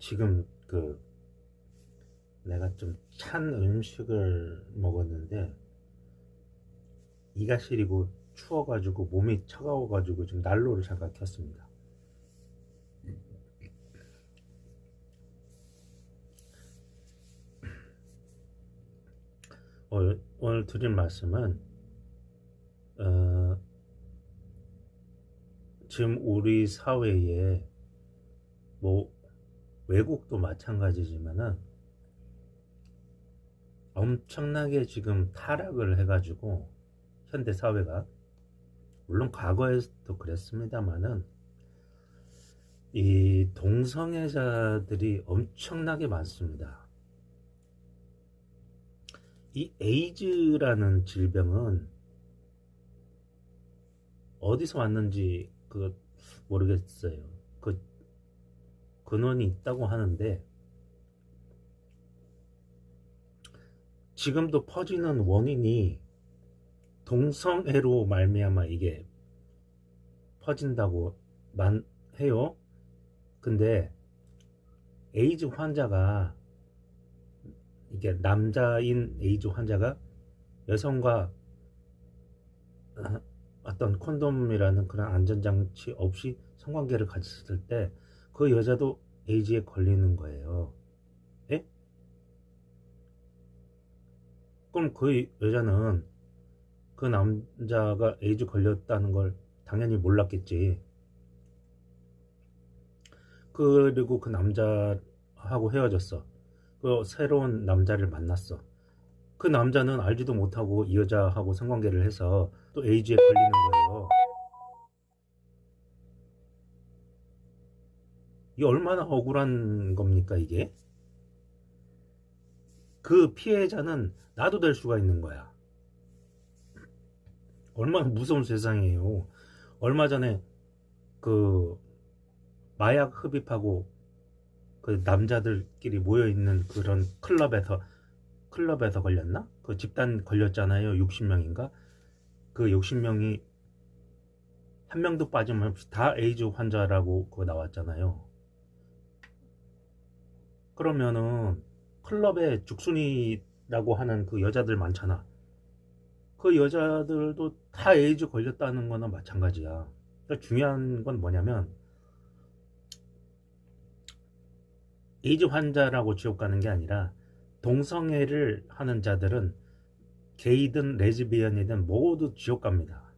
지금 그 내가 좀 찬 음식을 먹었는데 이가 시리고 추워가지고 몸이 차가워가지고 지금 난로를 잠깐 켰습니다. 오늘, 오늘 드릴 말씀은 어, 지금 우리 사회에 뭐 외국도 마찬가지지만은 엄청나게 지금 타락을 해가지고 현대 사회가 물론 과거에도 그랬습니다만은 이 동성애자들이 엄청나게 많습니다. 이 에이즈라는 질병은 어디서 왔는지 그 모르겠어요. 그 근원이 있다고 하는데 지금도 퍼지는 원인이 동성애로 말미암아 이게 퍼진다고 만 해요. 근데 에이즈 환자가 이게 남자인 에이즈 환자가 여성과 어, 어떤 콘돔이라는 그런 안전장치 없이 성관계를 가졌을 때 그 여자도 에이즈에 걸리는 거예요. 예? 그럼 그 여자는 그 남자가 에이즈 걸렸다는 걸 당연히 몰랐겠지. 그리고 그 남자하고 헤어졌어. 그 새로운 남자를 만났어. 그 남자는 알지도 못하고 이 여자하고 성관계를 해서 또 에이즈에 걸리는 거예요. 이게 얼마나 억울한 겁니까, 이게? 그 피해자는 나도 될 수가 있는 거야. 얼마나 무서운 세상이에요. 얼마 전에 그 마약 흡입하고 그 남자들끼리 모여 있는 그런 클럽에서 클럽에서 걸렸나? 그 집단 걸렸잖아요. 60명인가? 그 60명이 한 명도 빠짐없이 다 에이즈 환자라고 그거 나왔잖아요. 그러면은 클럽에 죽순이라고 하는 그 여자들 많잖아. 그 여자들도 다 에이즈 걸렸다는 거나 마찬가지야. 그러니까 중요한 건 뭐냐면 에이즈 환자라고 지옥 가는 게 아니라 동성애를 하는 자들은 게이든 레즈비언이든 모두 지옥 갑니다.